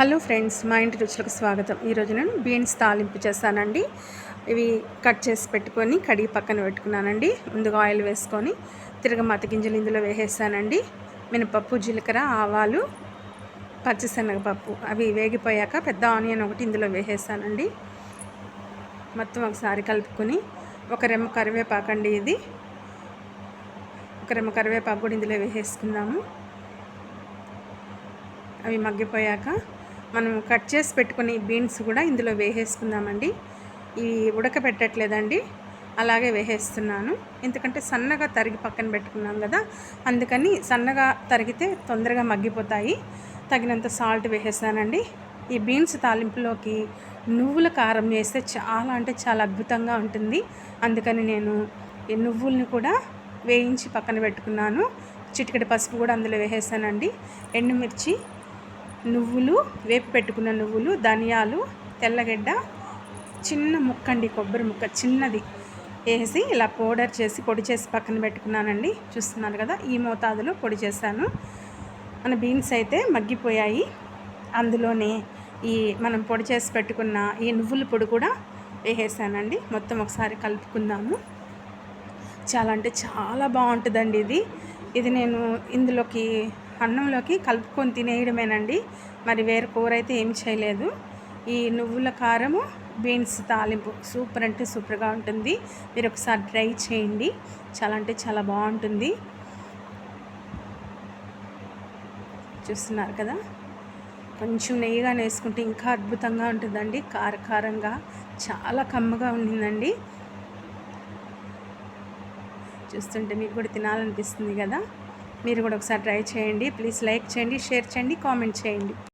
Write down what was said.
Hello friends మా ఇంటి రుచులకు స్వాగతం. ఈరోజు నేను బీన్స్ తాలింపు చేస్తానండి. ఇవి కట్ చేసి పెట్టుకొని కడిగి పక్కన పెట్టుకున్నానండి. ముందుగా ఆయిల్ వేసుకొని తిరగమాత గింజలు ఇందులో వేసేసానండి. మినపప్పు జీలకర్ర ఆవాలు పచ్చిశనగపప్పు అవి వేగిపోయాక పెద్ద ఆనియన్ ఒకటి ఇందులో వేసేసానండి. మొత్తం ఒకసారి కలుపుకొని ఒక రెమ్మ కరివేపాకండి ఇది. ఒక రెమ్మ కరివేపాకు కూడా ఇందులో వేసేసుకుందాము. అవి మగ్గిపోయాక మనం కట్ చేసి పెట్టుకుని బీన్స్ కూడా ఇందులో వేసేసుకుందామండి. ఇవి ఉడకబెట్టట్లేదండి. అలాగే వేసేస్తున్నాను. ఎందుకంటే సన్నగా తరిగి పక్కన పెట్టుకున్నాం కదా అందుకని సన్నగా తరిగితే తొందరగా మగ్గిపోతాయి. తగినంత సాల్ట్ వేసేసానండి ఈ బీన్స్ తాలింపులోకి నువ్వుల కారం వేస్తే చాలా అంటే చాలా అద్భుతంగా ఉంటుంది. అందుకని నేను ఈ నువ్వుల్ని కూడా వేయించి పక్కన పెట్టుకున్నాను. చిటికెడు పసుపు కూడా అందులో వేసేసానండి ఎండుమిర్చి నువ్వులు వేపి పెట్టుకున్న నువ్వులు ధనియాలు తెల్లగడ్డ చిన్న ముక్క అండి కొబ్బరి ముక్క చిన్నది వేసి ఇలా పౌడర్ చేసి పొడి చేసి పక్కన పెట్టుకున్నానండి. చూస్తున్నారు కదా ఈ మోతాదులో పొడి చేశాను. మన బీన్స్ అయితే మగ్గిపోయాయి. అందులోనే ఈ మనం పొడి చేసి పెట్టుకున్న ఈ నువ్వుల పొడి కూడా వేసేసానండి. మొత్తం ఒకసారి కలుపుకుందాము. చాలా అంటే చాలా బాగుంటుందండి ఇది. ఇది నేను ఇందులోకి అన్నంలోకి కలుపుకొని తినేయడమేనండి. మరి వేరే కూర అయితే ఏం చేయలేదు. ఈ నువ్వుల కారము బీన్స్ తాలింపు సూపర్ అంటే సూపర్గా ఉంటుంది. మీరు ఒకసారి ట్రై చేయండి. చాలా అంటే చాలా బాగుంటుంది. చూస్తున్నారు కదా? కొంచెం నెయ్యిగా వేసుకుంటే ఇంకా అద్భుతంగా ఉంటుందండి. కారకారంగా చాలా కమ్మగా ఉండిందండి. చూస్తుంటే మీకు కూడా తినాలనిపిస్తుంది కదా? మీరు కూడా ఒకసారి ట్రై చేయండి. ప్లీజ్ లైక్ చేయండి షేర్ చేయండి కామెంట్ చేయండి.